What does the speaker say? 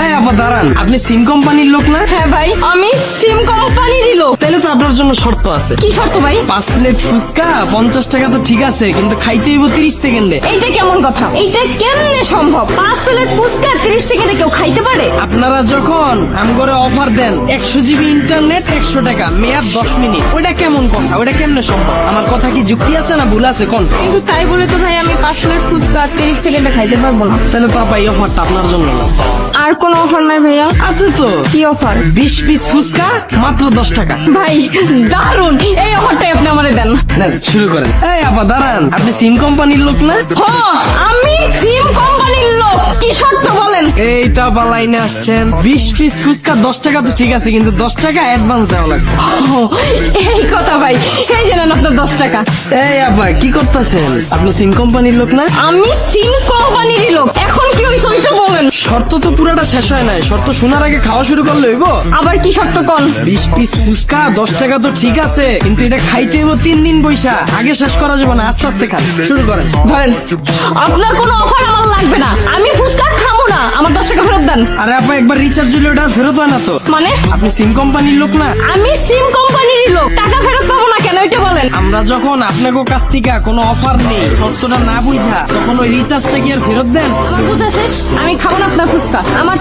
এই আপা দাঁড়ান। আপনি সিম কোম্পানির লোক না? হ্যাঁ ভাই আমি সিম কোম্পানিরই লোক। তাহলে তো আপনার জন্য শর্ত আছে। কি শর্ত ভাই? পাঁচ প্লেট ফুচকা পঞ্চাশ টাকা তো ঠিক আছে কিন্তু খাইতে হইব তিরিশ সেকেন্ডে। এইটা কেমন কথা? এইটা কেমনে সম্ভব? পাঁচ প্লেট ফুচকা তিরিশ সেকেন্ডে কেউ খাইতে পারে? আপনারা যখন আমগরে অফার দেন একশো জিবি ইন্টারনেট একশো টাকা মেয়াদ দশ মিনিট। ওটা কেমন কথা? ওটা কেমনে সম্ভব? আমার কথা কি যুক্তি আছে না ভুল আছে? কোন? কিন্তু তাই বলে তো ভাই আমি পাঁচ প্লেট ফুচকা তিরিশ সেকেন্ডে খাইতে পারব না। তাহলে তো আপা এই অফারটা আপনার জন্য না। আর কোনো অফার নাই ভাইয়া? আছে তো। কি অফার বিশ পিস ফুচকা মাত্র দশ টাকা। ভাই দারুণ এই অফারটাই আপনি আমারে দেন। নেন শুরু করেন। এই আপা দাঁড়ান। আপনি সিম কোম্পানির লোক না? হ আমি সিম কোম্পানির লোক। কি শর্ত বলেন? এই তো আপা লাইনে আসছেন। বিশ পিস ফুচকা দশ টাকা তো ঠিক আছে কিন্তু দশ টাকা অ্যাডভান্স দেওয়া লাগবে। এই কথা ভাই। এই আপনার দশ টাকা। এই আপা কি করতেছেন? আপনি সিম কোম্পানির লোক না? আমি সিম কোম্পানিরই লোক। এখন কি ওইটা বলেন। শর্ত তো পুরাটা শেষ হয় নাই। শর্ত শোনার আগে খাওয়া শুরু করলে হইব? আবার কি শর্ত কোন? বিশ পিস ফুচকা দশ টাকা তো ঠিক আছে কিন্তু এটা খাইতে হইব তিন দিন বৈশা। আগে শেষ করা যাবে না আস্তে আস্তে খান। শুরু করেন। ধরেন আপনার কোনো অফার আমার লাগবে না। আমি ফুচকা খাব না। আমার দশ টাকা ফেরত দেন। আরে আপা একবার রিচার্জ ওটা ফেরত হয় না তো। মানে? আপনি সিম কোম্পানির লোক না? আমি সিম কোম্পানিরই লোক। টাকা ফেরত পাবো না কেন এটা বলেন। আমরা যখন আপনাকে কাছ থেকে কোনো অফার নেই শর্তটা না বুঝা তখন ওই রিচার্জটা কি আর ফেরত দেন? বুঝা শেষ আমি খাব না আপনার ফুচকা। আমার